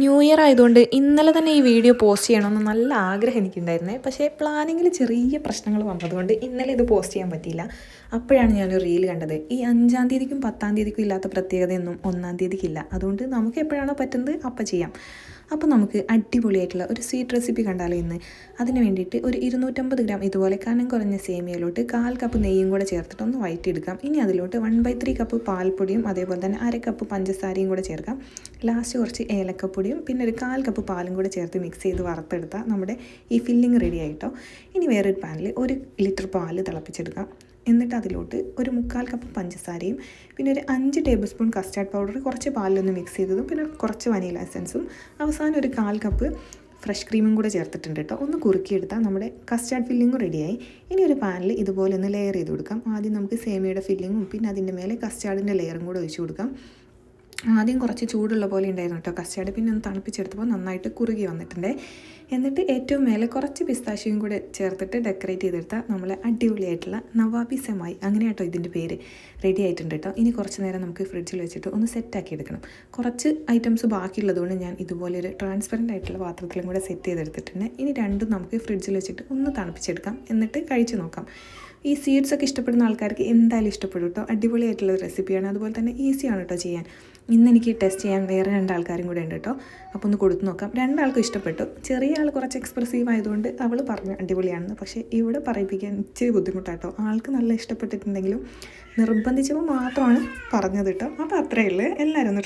New year ആയതുകൊണ്ട് ഇന്നലെ തന്നെ ഈ വീഡിയോ പോസ്റ്റ് ചെയ്യണമെന്ന് നല്ല ആഗ്രഹം എനിക്കുണ്ടായിരുന്നേ. പക്ഷേ പ്ലാനിങ്ങിൽ ചെറിയ പ്രശ്നങ്ങൾ വന്നതുകൊണ്ട് ഇന്നലെ ഇത് പോസ്റ്റ് ചെയ്യാൻ പറ്റിയില്ല. അപ്പോഴാണ് ഞാനൊരു റീൽ കണ്ടത്. ഈ അഞ്ചാം തീയതിക്കും പത്താം തീയതിക്കും ഇല്ലാത്ത പ്രത്യേകതയൊന്നും ഒന്നാം തീയതിക്കില്ല. അതുകൊണ്ട് നമുക്ക് എപ്പോഴാണോ പറ്റുന്നത് അപ്പം ചെയ്യാം. അപ്പോൾ നമുക്ക് അടിപൊളിയായിട്ടുള്ള ഒരു സ്വീറ്റ് റെസിപ്പി കണ്ടാലോ ഇന്ന്. അതിന് വേണ്ടിയിട്ട് ഒരു ഇരുന്നൂറ്റമ്പത് ഗ്രാം ഇതുപോലെ കനം കുറഞ്ഞ സേമിയയിലോട്ട് കാൽ കപ്പ് നെയ്യും കൂടെ ചേർത്തിട്ട് ഒന്ന് വയറ്റിയെടുക്കാം. ഇനി അതിലോട്ട് വൺ ബൈ ത്രീ കപ്പ് പാൽപ്പൊടിയും അതേപോലെ തന്നെ അര കപ്പ് പഞ്ചസാരയും കൂടെ ചേർക്കാം. ലാസ്റ്റ് കുറച്ച് ഏലക്കപ്പൊടിയും പിന്നെ ഒരു കാൽ കപ്പ് പാലും കൂടെ ചേർത്ത് മിക്സ് ചെയ്ത് വറുത്തെടുത്താൽ നമ്മുടെ ഈ ഫില്ലിങ് റെഡി ആയിട്ടോ. ഇനി വേറൊരു പാനിൽ ഒരു ലിറ്റർ പാൽ തിളപ്പിച്ചെടുക്കാം എന്നിട്ട് അതിലോട്ട് ഒരു മുക്കാൽ കപ്പ് പഞ്ചസാരയും പിന്നെ ഒരു അഞ്ച് ടേബിൾ സ്പൂൺ കസ്റ്റാർഡ് പൗഡർ കുറച്ച് പാലിലൊന്ന് മിക്സ് ചെയ്തതും പിന്നെ കുറച്ച് വനീല എസൻസും അവസാനം ഒരു കാൽ കപ്പ് ഫ്രഷ് ക്രീമും കൂടെ ചേർത്തിട്ടുണ്ട് കേട്ടോ ഒന്ന് കുറുക്കിയെടുത്താൽ നമ്മുടെ കസ്റ്റാർഡ് ഫില്ലിങ്ങും റെഡിയായി ഇനി ഒരു പാനിൽ ഇതുപോലെ ഒന്ന് ലെയർ ചെയ്ത് കൊടുക്കാം. ആദ്യം നമുക്ക് സേമിയയുടെ ഫില്ലിങ്ങും പിന്നെ അതിന്റെ മേലെ കസ്റ്റാർഡിന്റെ ലെയറും കൂടെ ഒഴിച്ചു കൊടുക്കാം. ആദ്യം കുറച്ച് ചൂടുള്ള പോലെ ഉണ്ടായിരുന്നു കേട്ടോ. കസ്റ്റാർഡ് പിന്നെ ഒന്ന് തണുപ്പിച്ചെടുത്തപ്പോൾ നന്നായിട്ട് കുറുകി വന്നിട്ടുണ്ട്. എന്നിട്ട് ഏറ്റവും മേലെ കുറച്ച് പിസ്താശയും കൂടെ ചേർത്തിട്ട് ഡെക്കറേറ്റ് ചെയ്തെടുത്താൽ നമ്മൾ അടിപൊളിയായിട്ടുള്ള നവാബി സെമായി. അങ്ങനെ കേട്ടോ ഇതിന്റെ പേര്. റെഡി ആയിട്ടുണ്ട് കേട്ടോ. ഇനി കുറച്ച് നേരം നമുക്ക് ഫ്രിഡ്ജിൽ വെച്ചിട്ട് ഒന്ന് സെറ്റാക്കി എടുക്കണം. കുറച്ച് ഐറ്റംസ് ബാക്കിയുള്ളതുകൊണ്ട് ഞാൻ ഇതുപോലെ ഒരു ട്രാൻസ്പെറന്റ് ആയിട്ടുള്ള പാത്രത്തിലും കൂടെ സെറ്റ് ചെയ്തെടുത്തിട്ടുണ്ട്. ഇനി രണ്ടും നമുക്ക് ഫ്രിഡ്ജിൽ വെച്ചിട്ട് ഒന്ന് തണുപ്പിച്ചെടുക്കാം. എന്നിട്ട് കഴിച്ചു നോക്കാം. ഈ സീഡ്സ് ഒക്കെ ഇഷ്ടപ്പെടുന്ന ആൾക്കാർക്ക് എന്തായാലും ഇഷ്ടപ്പെടും കേട്ടോ അടിപൊളിയായിട്ടുള്ള റെസിപ്പിയാണ് അതുപോലെ തന്നെ ഈസിയാണ് കേട്ടോ ചെയ്യാൻ. ഇന്ന് എനിക്ക് ടെസ്റ്റ് ചെയ്യാൻ വേറെ രണ്ട് ആൾക്കാരും കൂടെ ഉണ്ട് കേട്ടോ അപ്പോൾ ഒന്ന് കൊടുത്തു നോക്കാം. രണ്ടാൾക്കും ഇഷ്ടപ്പെട്ടു. ചെറിയ ആൾ കുറച്ച് എക്സ്പ്രസീവ് ആയതുകൊണ്ട് അവൾ പറഞ്ഞു അടിപൊളിയാണെന്ന്. പക്ഷേ ഇവിടെ പറയിപ്പിക്കാൻ ഇച്ചിരി ബുദ്ധിമുട്ടാട്ടോ ആൾക്ക് നല്ല ഇഷ്ടപ്പെട്ടിട്ടുണ്ടെങ്കിലും നിർബന്ധിച്ചപ്പോൾ മാത്രമാണ് പറഞ്ഞത് കേട്ടോ അപ്പോൾ അത്രയേ എല്ലാവരും ഒന്ന്